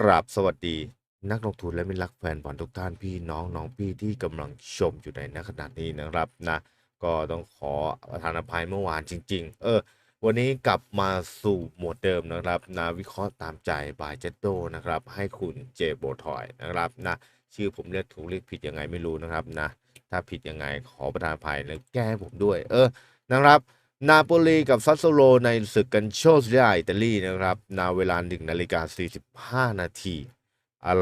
กราบสวัสดี นักลงทุนและมิตรรักแฟนบอลทุกท่านพี่น้องน้องพี่ที่กำลังชมอยู่ในณขณะนี้นะครับนะก็ต้องขอประทานอภัยเมื่อวานจริง ๆ เออ วันนี้กลับมาสู่หมวดเดิมนะครับนะวิเคราะห์ตามใจบายเจตโดนะครับ ให้คุณเจโบทอยนะครับนะชื่อผมเรียกถูกเรียกผิดยังไงไม่รู้นะครับนะถ้าผิดยังไงขอประทานอภัยแล้วแก้ให้ผมด้วย เออนะครับ นาโปลีกับซัสโซโลในศึกกันโชสเรียอิตาลีนะครับนาเวลา1นาฬิกา45 นาที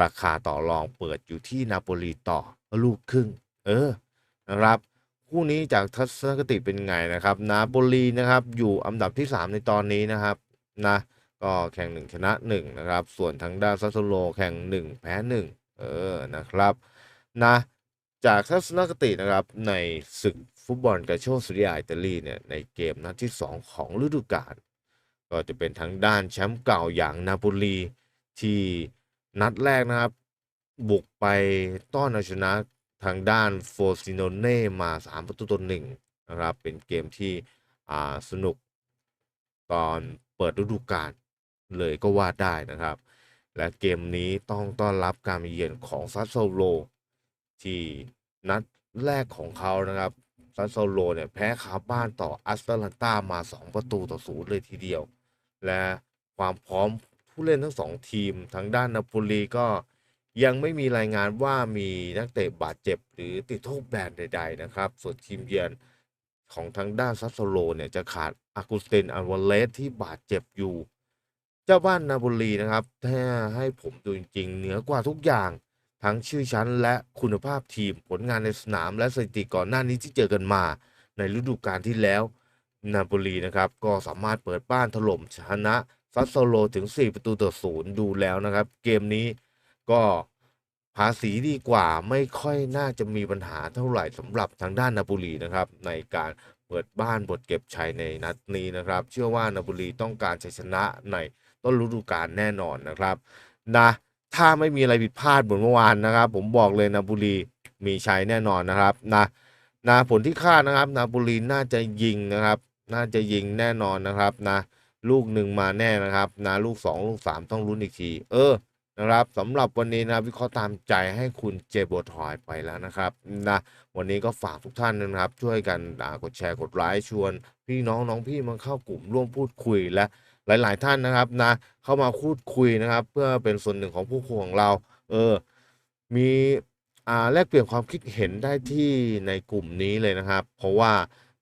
ราคาต่อรองเปิดอยู่ที่นาโปลีต่อลูกครึ่ง เออนะครับคู่นี้จากทัศนคติเป็นไงนะครับ นาโปลีนะครับอยู่อันดับที่ 3 ในตอนนี้นะครับนะก็แข่ง 1 ชนะ 1 นะครับ ส่วนทางด้านซัสโซโลแข่ง 1 แพ้ 1 เออนะครับนะ จากทัศนคตินะครับในศึกฟุตบอลกาโชสุริยาอิตาลีเนี่ยในเกมนัดที่ 2 ของฤดูกาลก็จะเป็นทางด้านแชมป์เก่าอย่างนาโปลีที่นัดแรกนะครับ บุกไปต้อนเอาชนะทางด้านโฟซิโนเน่มา 3 ประตูต่อหนึ่งนะครับ เป็นเกมที่สนุกตอนเปิดฤดูกาลเลยก็ว่าได้นะครับ และเกมนี้ต้องต้อนรับการมาเยือนของซัสโซโล ที่นัดแรกของเขานะครับซัสโซโลเนี่ยแพ้คาบ้านต่ออัสตาลันต้ามา 2 ประตูต่อศูนย์เลยทีเดียว และความพร้อมผู้เล่นทั้งสองทีมทางด้านนาโปลีก็ยังไม่มีรายงานว่ามีนักเตะบาดเจ็บ หรือติดโทษแบนใด ๆ นะครับ ส่วนทีมเยือนของทางด้านซัสโซโลเนี่ยจะขาดอากุสเตนอัลวาเลสที่บาดเจ็บอยู่ เจ้าบ้านนาโปลีนะครับถ้าให้ผมดูจริงๆเหนือกว่าทุกอย่าง ทั้งชื่อชั้นและคุณภาพทีมผลงานในสนามและสถิติก่อนหน้านี้ที่เจอกันมาในฤดูกาลที่แล้ว นาโปลีนะครับก็สามารถเปิดบ้านถล่มชนะซัสโซโลถึง 4 ประตูต่อศูนย์ดูแล้วนะครับ เกมนี้ก็ภาษีดีกว่าไม่ค่อยน่าจะมีปัญหาเท่าไหร่สำหรับทางด้านนาโปลีนะครับ ในการเปิดบ้านบทเก็บชัยในนัดนี้นะครับ เชื่อว่านาโปลีต้องการชัยชนะในต้นฤดูกาลแน่นอนนะครับนะ ถ้าไม่มีอะไรผิดพลาดเหมือนเมื่อวานนะครับ ผมบอกเลยนาบุรีมีชัยแน่นอนนะครับนะนะผลที่คาดนะครับ นาบุรีน่าจะยิงนะครับ น่าจะยิงแน่นอนนะครับนะลูกหนึ่งมาแน่นะครับนะลูกสองลูกสามต้องลุ้นอีกที เออนะครับสำหรับวันนี้นะวิเคราะห์ตามใจให้คุณเจโบทอยไปแล้วนะครับนะวันนี้ก็ฝากทุกท่านนะครับ ช่วยกันกดแชร์กดไลค์ชวน พี่น้องน้องพี่มาเข้ากลุ่มร่วมพูดคุยและ หลาย ๆ ท่านนะครับนะเข้ามาพูดคุยนะครับ เพื่อเป็นส่วนหนึ่งของผู้คุยของเรา เออ มีอ่าแลกเปลี่ยนความคิดเห็นได้ที่ในกลุ่มนี้เลยนะครับ เพราะว่า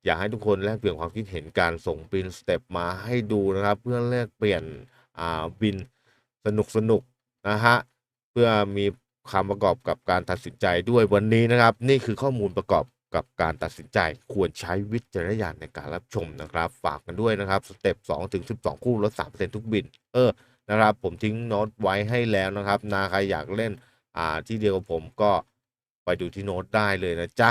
อยากให้ทุกคนแลกเปลี่ยนความคิดเห็นการส่งบินสเต็ปมาให้ดูนะครับ เพื่อแลกเปลี่ยนอ่าบินสนุกสนุกนะฮะเพื่อมีคำประกอบกับการตัดสินใจด้วยวันนี้นะครับ นี่คือข้อมูลประกอบ กับการตัดสินใจควรใช้วิจารณญาณในการรับชมนะครับ ฝากกันด้วยนะครับสเต็ป2ถึง12 คู่ลด3%ทุกบิน เออนะครับ ผมทิ้งโน้ตไว้ให้แล้วนะครับ นาใครอยากเล่นอ่าที่เดียวกับผมก็ไปดูที่โน้ตได้เลยนะจ๊ะ